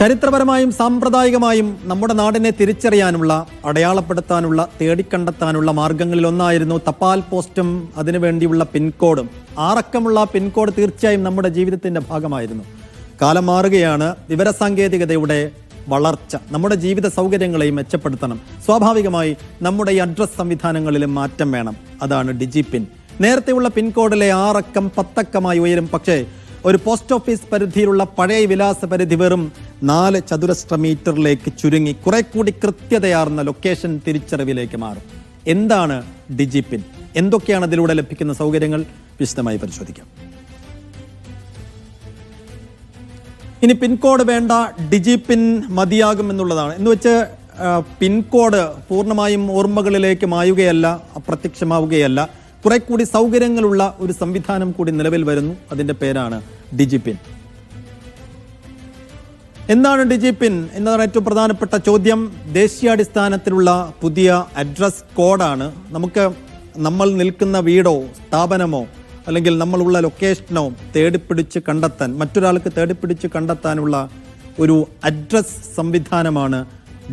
ചരിത്രപരമായും സാമ്പ്രദായികമായും നമ്മുടെ നാടിനെ തിരിച്ചറിയാനുള്ള അടയാളപ്പെടുത്താനുള്ള തേടിക്കണ്ടെത്താനുള്ള മാർഗങ്ങളിൽ ഒന്നായിരുന്നു തപാൽ പോസ്റ്റും അതിനുവേണ്ടിയുള്ള പിൻകോഡും ആറക്കമുള്ള പിൻകോഡ് തീർച്ചയായും നമ്മുടെ ജീവിതത്തിന്റെ ഭാഗമായിരുന്നു. കാലം മാറുകയാണ് വിവരസാങ്കേതികതയുടെ വളർച്ച നമ്മുടെ ജീവിത സൗകര്യങ്ങളെയും മെച്ചപ്പെടുത്തണം. സ്വാഭാവികമായി നമ്മുടെ ഈ അഡ്രസ് സംവിധാനങ്ങളിലും മാറ്റം വേണം. അതാണ് ഡിജി പിൻ. നേരത്തെയുള്ള പിൻകോഡിലെ ആറക്കം പത്തക്കമായി ഉയരും. പക്ഷേ ഒരു പോസ്റ്റ് ഓഫീസ് പരിധിയിലുള്ള പഴയ വിലാസ പരിധി വെറും നാല് ചതുരശ്ര മീറ്ററിലേക്ക് ചുരുങ്ങി കുറെ കൂടി കൃത്യതയാർന്ന ലൊക്കേഷൻ തിരിച്ചറിവിലേക്ക് മാറും. എന്താണ് ഡിജിപിൻ? എന്തൊക്കെയാണ് അതിലൂടെ ലഭിക്കുന്ന സൗകര്യങ്ങൾ? വിശദമായി പരിശോധിക്കാം. ഇനി പിൻകോഡ് വേണ്ട ഡിജി പിൻ മതിയാകും എന്നുള്ളതാണ്. എന്ന് വെച്ച് പിൻകോഡ് പൂർണമായും ഓർമ്മകളിലേക്ക് മായുകയല്ല അപ്രത്യക്ഷമാവുകയല്ല. കുറെ കൂടി സൗകര്യങ്ങളുള്ള ഒരു സംവിധാനം കൂടി നിലവിൽ വരുന്നു. അതിന്റെ പേരാണ് ഡിജിപിൻ. എന്താണ് ഡിജിപിൻ എന്നതാണ് ഏറ്റവും പ്രധാനപ്പെട്ട ചോദ്യം. ദേശീയാടിസ്ഥാനത്തിലുള്ള പുതിയ അഡ്രസ് കോഡാണ്. നമുക്ക് നമ്മൾ നിൽക്കുന്ന വീടോ സ്ഥാപനമോ അല്ലെങ്കിൽ നമ്മളുള്ള ലൊക്കേഷനോ തേടിപ്പിടിച്ച് കണ്ടെത്താൻ മറ്റൊരാൾക്ക് തേടിപ്പിടിച്ച് കണ്ടെത്താനുള്ള ഒരു അഡ്രസ് സംവിധാനമാണ്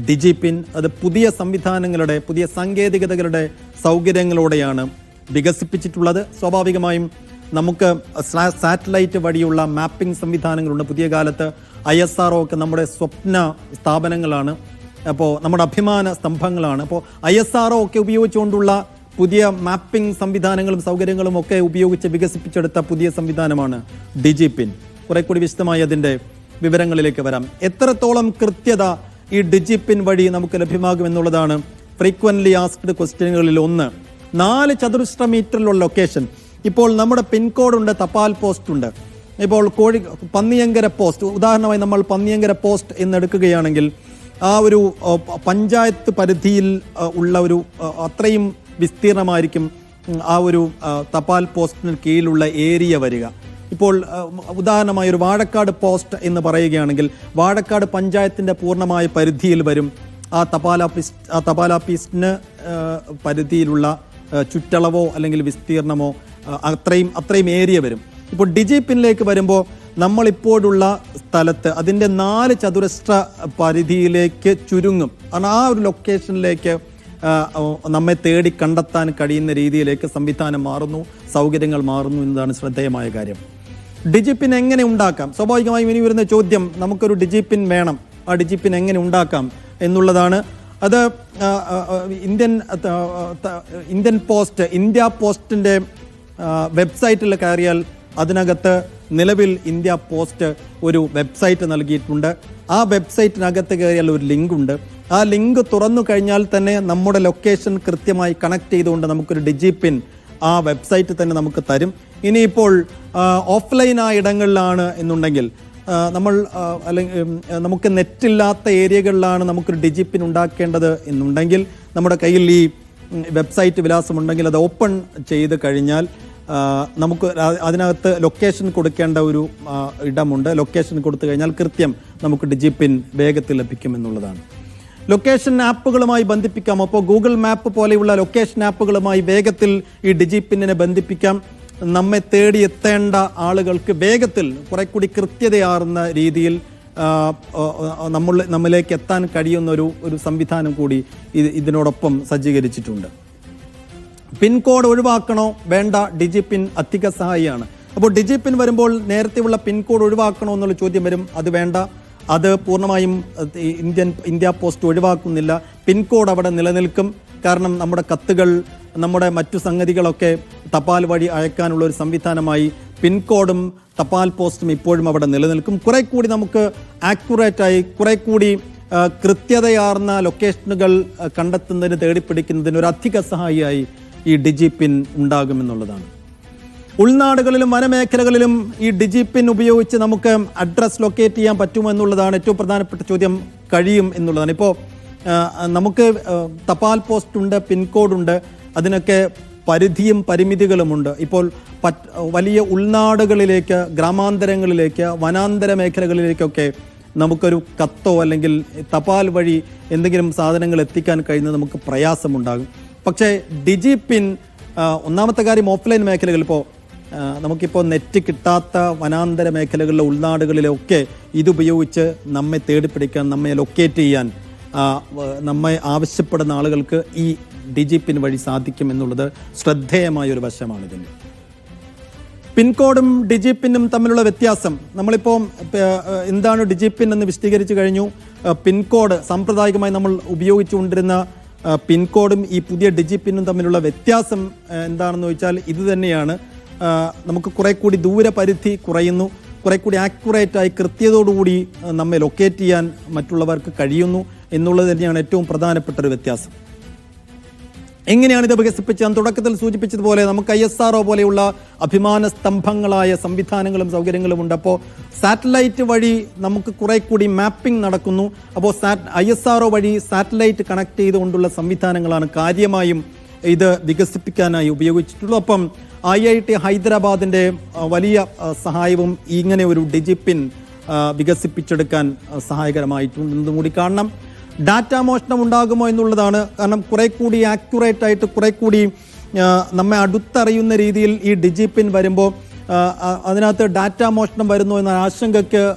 ഡിജിപിൻ. അത് പുതിയ സംവിധാനങ്ങളുടെ പുതിയ സാങ്കേതികതകളുടെ സൗകര്യങ്ങളോടെയാണ് വികസിപ്പിച്ചിട്ടുള്ളത്. സ്വാഭാവികമായും നമുക്ക് സാറ്റലൈറ്റ് വഴിയുള്ള മാപ്പിംഗ് സംവിധാനങ്ങളുണ്ട്. പുതിയ കാലത്ത് ഐ എസ് ആർ ഒക്കെ നമ്മുടെ സ്വപ്ന സ്ഥാപനങ്ങളാണ്. അപ്പോൾ നമ്മുടെ അഭിമാന സ്തംഭങ്ങളാണ്. അപ്പോൾ ഐ എസ് ആർ ഒക്കെ ഉപയോഗിച്ചുകൊണ്ടുള്ള പുതിയ മാപ്പിംഗ് സംവിധാനങ്ങളും സൗകര്യങ്ങളും ഒക്കെ ഉപയോഗിച്ച് വികസിപ്പിച്ചെടുത്ത പുതിയ സംവിധാനമാണ് ഡിജി പിൻ കുറെ കൂടി വിശദമായി അതിന്റെ വിവരങ്ങളിലേക്ക് വരാം. എത്രത്തോളം കൃത്യത ഈ ഡിജി പിൻ വഴി നമുക്ക് ലഭ്യമാകും എന്നുള്ളതാണ് ഫ്രീക്വന്റ്ലി ആസ്ക്ഡ് ക്വസ്റ്റ്യനുകളിൽ ഒന്ന്. നാല് ചതുരശ്ര മീറ്ററിലുള്ള ലൊക്കേഷൻ. ഇപ്പോൾ നമ്മുടെ പിൻകോഡ് ഉണ്ട് തപാൽ പോസ്റ്റ് ഉണ്ട്. ഇപ്പോൾ കോഴി പന്നിയങ്കര പോസ്റ്റ് ഉദാഹരണമായി നമ്മൾ പന്നിയങ്കര പോസ്റ്റ് എന്നെടുക്കുകയാണെങ്കിൽ ആ ഒരു പഞ്ചായത്ത് പരിധിയിൽ ഉള്ള ഒരു അത്രയും വിസ്തീർണമായിരിക്കും ആ ഒരു തപാൽ പോസ്റ്റിന് കീഴിലുള്ള ഏരിയ വരിക. ഇപ്പോൾ ഉദാഹരണമായി ഒരു വാഴക്കാട് പോസ്റ്റ് എന്ന് പറയുകയാണെങ്കിൽ വാഴക്കാട് പഞ്ചായത്തിന്റെ പൂർണമായ പരിധിയിൽ വരും. ആ തപാലാഫീസ് ആ തപാലാഫീസിന് ആ, പരിധിയിലുള്ള ചുറ്റളവോ അല്ലെങ്കിൽ വിസ്തീർണമോ അത്രയും അത്രയും ഏരിയ വരും. ഇപ്പോൾ ഡിജി പിന്നിലേക്ക് വരുമ്പോൾ നമ്മളിപ്പോഴുള്ള സ്ഥലത്ത് അതിന്റെ നാല് ചതുരശ്ര പരിധിയിലേക്ക് ചുരുങ്ങും. കാരണം ആ ഒരു ലൊക്കേഷനിലേക്ക് നമ്മെ തേടി കണ്ടെത്താൻ കഴിയുന്ന രീതിയിലേക്ക് സംവിധാനം മാറുന്നു സൗകര്യങ്ങൾ മാറുന്നു എന്നതാണ് ശ്രദ്ധേയമായ കാര്യം. ഡിജിപിൻ എങ്ങനെ ഉണ്ടാക്കാം? സ്വാഭാവികമായും ഇനി വരുന്ന ചോദ്യം നമുക്കൊരു ഡിജിപിൻ വേണം. ആ ഡിജിപിൻ എങ്ങനെ ഉണ്ടാക്കാം എന്നുള്ളതാണ് അത് ഇന്ത്യൻ ഇന്ത്യൻ പോസ്റ്റ് ഇന്ത്യ പോസ്റ്റിന്റെ വെബ്സൈറ്റിൽ കയറിയാൽ അതിനകത്ത് നിലവിൽ ഇന്ത്യ പോസ്റ്റ് ഒരു വെബ്സൈറ്റ് നൽകിയിട്ടുണ്ട്. ആ വെബ്സൈറ്റിനകത്ത് കയറിയാൽ ഒരു ലിങ്ക് ഉണ്ട് ആ ലിങ്ക് തുറന്നു കഴിഞ്ഞാൽ തന്നെ നമ്മുടെ ലൊക്കേഷൻ കൃത്യമായി കണക്ട് ചെയ്തുകൊണ്ട് നമുക്കൊരു ഡിജി പിൻ ആ വെബ്സൈറ്റ് തന്നെ നമുക്ക് തരും. ഇനിയിപ്പോൾ ഓഫ്ലൈൻ ആ ഇടങ്ങളിലാണ് എന്നുണ്ടെങ്കിൽ നമ്മൾ അല്ലെങ്കിൽ നമുക്ക് നെറ്റില്ലാത്ത ഏരിയകളിലാണ് നമുക്കൊരു ഡിജിപ്പിൻ പിൻ ഉണ്ടാക്കേണ്ടത് എന്നുണ്ടെങ്കിൽ നമ്മുടെ കയ്യിൽ ഈ വെബ്സൈറ്റ് വിലാസമുണ്ടെങ്കിൽ അത് ഓപ്പൺ ചെയ്ത് കഴിഞ്ഞാൽ നമുക്ക് അതിനകത്ത് ലൊക്കേഷൻ കൊടുക്കേണ്ട ഒരു ഇടമുണ്ട്. ലൊക്കേഷൻ കൊടുത്തു കഴിഞ്ഞാൽ കൃത്യം നമുക്ക് ഡിജിപിൻ വേഗത്തിൽ ലഭിക്കും എന്നുള്ളതാണ് ലൊക്കേഷൻ ആപ്പുകളുമായി ബന്ധിപ്പിക്കാം. അപ്പോൾ ഗൂഗിൾ മാപ്പ് പോലെയുള്ള ലൊക്കേഷൻ ആപ്പുകളുമായി വേഗത്തിൽ ഈ ഡിജിപിന്നിനെ ബന്ധിപ്പിക്കാം. നമ്മെ തേടി എത്തേണ്ട ആളുകൾക്ക് വേഗത്തിൽ കുറെ കൂടി കൃത്യതയാർന്ന രീതിയിൽ നമ്മൾ നമ്മിലേക്ക് എത്താൻ കഴിയുന്ന ഒരു ഒരു സംവിധാനം കൂടി ഇത് ഇതിനോടൊപ്പം സജ്ജീകരിച്ചിട്ടുണ്ട്. പിൻകോഡ് ഒഴിവാക്കണോ? വേണ്ട ഡിജി പിൻ അധിക സഹായിയാണ്. അപ്പോൾ ഡിജി പിൻ വരുമ്പോൾ നേരത്തെയുള്ള പിൻകോഡ് ഒഴിവാക്കണോ എന്നുള്ള ചോദ്യം വരും. അത് വേണ്ട. അത് പൂർണമായും ഇന്ത്യൻ ഇന്ത്യ പോസ്റ്റ് ഒഴിവാക്കുന്നില്ല. പിൻകോഡ് അവിടെ നിലനിൽക്കും. കാരണം നമ്മുടെ കത്തുകൾ നമ്മുടെ മറ്റു സംഗതികളൊക്കെ തപാൽ വഴി അയക്കാനുള്ള ഒരു സംവിധാനമായി പിൻകോഡും തപാൽ പോസ്റ്റും ഇപ്പോഴും അവിടെ നിലനിൽക്കും. കുറെ കൂടി നമുക്ക് ആക്യുറേറ്റായി കുറെ കൂടി കൃത്യതയാർന്ന ലൊക്കേഷനുകൾ കണ്ടെത്തുന്നതിന് തേടിപ്പിടിക്കുന്നതിന് ഒരു അധിക സഹായിയായി ഈ ഡിജി പിൻ ഉണ്ടാകുമെന്നുള്ളതാണ്. ഉൾനാടുകളിലും വനമേഖലകളിലും ഈ ഡിജി പിൻ ഉപയോഗിച്ച് നമുക്ക് അഡ്രസ് ലൊക്കേറ്റ് ചെയ്യാൻ പറ്റുമോ എന്നുള്ളതാണ് ഏറ്റവും പ്രധാനപ്പെട്ട ചോദ്യം. കഴിയും എന്നുള്ളതാണ്. ഇപ്പോൾ നമുക്ക് തപാൽ പോസ്റ്റ് ഉണ്ട് പിൻകോഡുണ്ട് അതിനൊക്കെ പരിധിയും പരിമിതികളുമുണ്ട്. ഇപ്പോൾ വലിയ ഉൾനാടുകളിലേക്ക് ഗ്രാമാന്തരങ്ങളിലേക്ക് വനാന്തര മേഖലകളിലേക്കൊക്കെ നമുക്കൊരു കത്തോ അല്ലെങ്കിൽ തപാൽ വഴി എന്തെങ്കിലും സാധനങ്ങൾ എത്തിക്കാൻ കഴിയുന്നത് നമുക്ക് പ്രയാസമുണ്ടാകും. പക്ഷേ ഡിജി പിൻ ഒന്നാമത്തെ കാര്യം ഓഫ്ലൈൻ മേഖലകൾ ഇപ്പോൾ നമുക്കിപ്പോൾ നെറ്റ് കിട്ടാത്ത വനാന്തര മേഖലകളിലെ ഉൾനാടുകളിലൊക്കെ ഇതുപയോഗിച്ച് നമ്മെ തേടിപ്പിടിക്കാൻ നമ്മെ ലൊക്കേറ്റ് ചെയ്യാൻ നമ്മെ ആവശ്യപ്പെടുന്ന ആളുകൾക്ക് ഈ ഡിജിപിൻ വഴി സാധിക്കും എന്നുള്ളത് ശ്രദ്ധേയമായ ഒരു വശമാണ് ഇതിന്റെ പിൻകോഡും ഡിജിപിന്നും തമ്മിലുള്ള വ്യത്യാസം. നമ്മളിപ്പോൾ എന്താണ് ഡിജിപിൻ എന്ന് വിശദീകരിച്ചു കഴിഞ്ഞു. പിൻകോഡ് സാമ്പ്രദായികമായി നമ്മൾ ഉപയോഗിച്ചുകൊണ്ടിരുന്ന പിൻകോഡും ഈ പുതിയ ഡിജിപിന്നും തമ്മിലുള്ള വ്യത്യാസം എന്താണെന്ന് ചോദിച്ചാൽ ഇത് തന്നെയാണ്. നമുക്ക് കുറെ കൂടി ദൂരപരിധി കുറയുന്നു. കുറെ കൂടി ആക്യുറേറ്റായി കൃത്യതയോടുകൂടി നമ്മെ ലൊക്കേറ്റ് ചെയ്യാൻ മറ്റുള്ളവർക്ക് കഴിയുന്നു എന്നുള്ളത് തന്നെയാണ് ഏറ്റവും പ്രധാനപ്പെട്ട ഒരു വ്യത്യാസം. എങ്ങനെയാണ് ഇത് വികസിപ്പിച്ചത്? തുടക്കത്തിൽ സൂചിപ്പിച്ചതുപോലെ നമുക്ക് ഐ എസ് ആർ പോലെയുള്ള അഭിമാന സ്തംഭങ്ങളായ സംവിധാനങ്ങളും സൗകര്യങ്ങളും ഉണ്ട്. അപ്പോൾ സാറ്റലൈറ്റ് വഴി നമുക്ക് കുറെ കൂടി മാപ്പിംഗ് നടക്കുന്നു. അപ്പോൾ സാറ്റ് ഐ എസ് ആർ വഴി സാറ്റലൈറ്റ് കണക്ട് ചെയ്തുകൊണ്ടുള്ള സംവിധാനങ്ങളാണ് കാര്യമായും ഇത് വികസിപ്പിക്കാനായി ഉപയോഗിച്ചിട്ടുള്ളത്. അപ്പം ഐ ഐ ടി ഹൈദരാബാദിന്റെ വലിയ സഹായവും ഇങ്ങനെ ഒരു ഡിജിപ്പിൻ വികസിപ്പിച്ചെടുക്കാൻ സഹായകരമായിട്ടുണ്ടെന്നും കൂടി കാണണം. ഡാറ്റ മോഷണം ഉണ്ടാകുമോ എന്നുള്ളതാണ്. കാരണം കുറെ കൂടി ആക്യുറേറ്റ് ആയിട്ട് കുറെ കൂടി നമ്മെ അടുത്തറിയുന്ന രീതിയിൽ ഈ ഡിജിപിൻ വരുമ്പോൾ ആ, ആ, അതിനകത്ത് ഡാറ്റ മോഷണം വരുന്നു എന്ന ആശങ്കയ്ക്ക്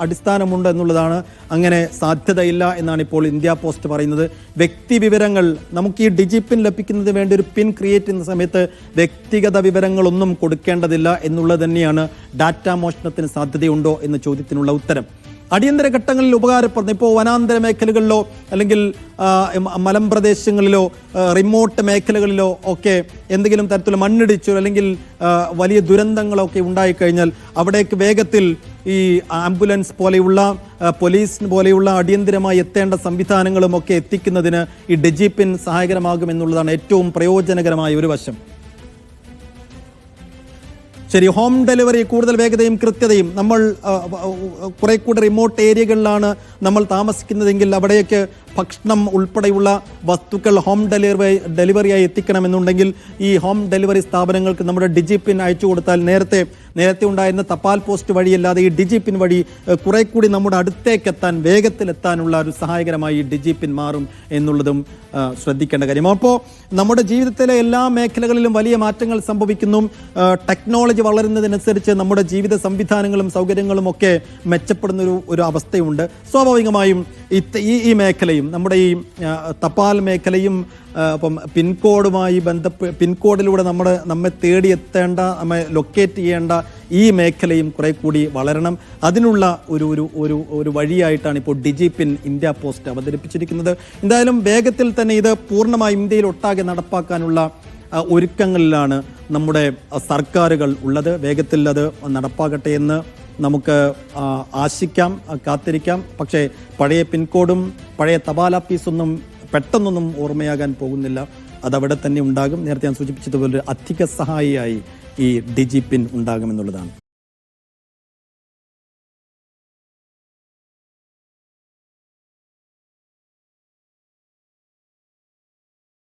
അടിസ്ഥാനമുണ്ട് എന്നുള്ളതാണ്. അങ്ങനെ സാധ്യതയില്ല എന്നാണ് ഇപ്പോൾ ഇന്ത്യ പോസ്റ്റ് പറയുന്നത്. വ്യക്തി വിവരങ്ങൾ നമുക്ക് ഈ ഡിജിപിൻ ലഭിക്കുന്നതിന് വേണ്ടി ഒരു പിൻ ക്രിയേറ്റ് ചെയ്യുന്ന സമയത്ത് വ്യക്തിഗത വിവരങ്ങളൊന്നും കൊടുക്കേണ്ടതില്ല എന്നുള്ളത് തന്നെയാണ് ഡാറ്റ മോഷണത്തിന് സാധ്യതയുണ്ടോ എന്ന ചോദ്യത്തിനുള്ള ഉത്തരം. അടിയന്തര ഘട്ടങ്ങളിൽ ഉപകാരപ്പെടുന്നു ഇപ്പോൾ വനാന്തര മേഖലകളിലോ അല്ലെങ്കിൽ മലമ്പ്രദേശങ്ങളിലോ റിമോട്ട് മേഖലകളിലോ ഒക്കെ എന്തെങ്കിലും തരത്തിലുള്ള മണ്ണിടിച്ചോ അല്ലെങ്കിൽ വലിയ ദുരന്തങ്ങളോ ഒക്കെ ഉണ്ടായിക്കഴിഞ്ഞാൽ അവിടേക്ക് വേഗത്തിൽ ഈ ആംബുലൻസ് പോലെയുള്ള പോലീസിന് പോലീസ് പോലെയുള്ള അടിയന്തരമായി എത്തേണ്ട സംവിധാനങ്ങളും ഒക്കെ എത്തിക്കുന്നതിന് ഈ സഹായകരമാകും എന്നുള്ളതാണ് ഏറ്റവും പ്രയോജനകരമായ ഒരു വശം. ശരി ഹോം ഡെലിവറി കൂടുതൽ വേഗതയും കൃത്യതയും. നമ്മൾ കുറെ കൂടെ റിമോട്ട് ഏരിയകളിലാണ് നമ്മൾ താമസിക്കുന്നതെങ്കിൽ അവിടെയൊക്കെ ഭക്ഷണം ഉൾപ്പെടെയുള്ള വസ്തുക്കൾ ഹോം ഡെലിവറി ഡെലിവറിയായി എത്തിക്കണമെന്നുണ്ടെങ്കിൽ ഈ ഹോം ഡെലിവറി സ്ഥാപനങ്ങൾക്ക് നമ്മുടെ ഡിജിപിൻ അയച്ചു കൊടുത്താൽ നേരത്തെ നേരത്തെ ഉണ്ടായിരുന്ന തപാൽ പോസ്റ്റ് വഴിയല്ലാതെ ഈ ഡിജിപിൻ വഴി ഏഹ്, കുറെ കൂടി നമ്മുടെ അടുത്തേക്ക് എത്താൻ വേഗത്തിലെത്താനുള്ള ഒരു സഹായകരമായി ഡിജി പിൻ മാറും എന്നുള്ളതും ശ്രദ്ധിക്കേണ്ട കാര്യം. അപ്പോൾ നമ്മുടെ ജീവിതത്തിലെ എല്ലാ മേഖലകളിലും വലിയ മാറ്റങ്ങൾ സംഭവിക്കുന്നു. ടെക്നോളജി വളരുന്നതിനനുസരിച്ച് നമ്മുടെ ജീവിത സംവിധാനങ്ങളും സൗകര്യങ്ങളും ഒക്കെ മെച്ചപ്പെടുന്ന ഒരു ഒരു അവസ്ഥയുണ്ട്. സ്വാഭാവികമായും ഈ ഈ ഈ മേഖലയും നമ്മുടെ ഈ തപാൽ മേഖലയും അപ്പം പിൻകോഡുമായി ബന്ധപ്പെട്ട് പിൻകോഡിലൂടെ നമ്മൾ നമ്മെ തേടിയെത്തേണ്ട നമ്മെ ലൊക്കേറ്റ് ചെയ്യേണ്ട ഈ മേഖലയും കുറെ കൂടി വളരണം. അതിനുള്ള ഒരു ഒരു ഒരു ഒരു വഴിയായിട്ടാണ് ഇപ്പോൾ ഡിജിപിൻ ഇന്ത്യ പോസ്റ്റ് അവതരിപ്പിച്ചിരിക്കുന്നത്. എന്തായാലും വേഗത്തിൽ തന്നെ ഇത് പൂർണമായി ഇന്ത്യയിൽ ഒട്ടാകെ നടപ്പാക്കാനുള്ള ഒരുക്കങ്ങളിലാണ് നമ്മുടെ സർക്കാരുകൾ ഉള്ളത്. വേഗത്തിൽ അത് നടപ്പാകട്ടെ എന്ന് നമുക്ക് ആശിക്കാം കാത്തിരിക്കാം. പക്ഷേ പഴയ പിൻകോഡും പഴയ തപാൽ ഓഫീസൊന്നും പെട്ടെന്നൊന്നും ഓർമ്മയാകാൻ പോകുന്നില്ല. അതവിടെ തന്നെ ഉണ്ടാകും. നേരത്തെ ഞാൻ സൂചിപ്പിച്ചതുപോലെ അധിക സഹായിയായി ഈ ഡിജി പിൻ ഉണ്ടാകുമെന്നുള്ളതാണ്.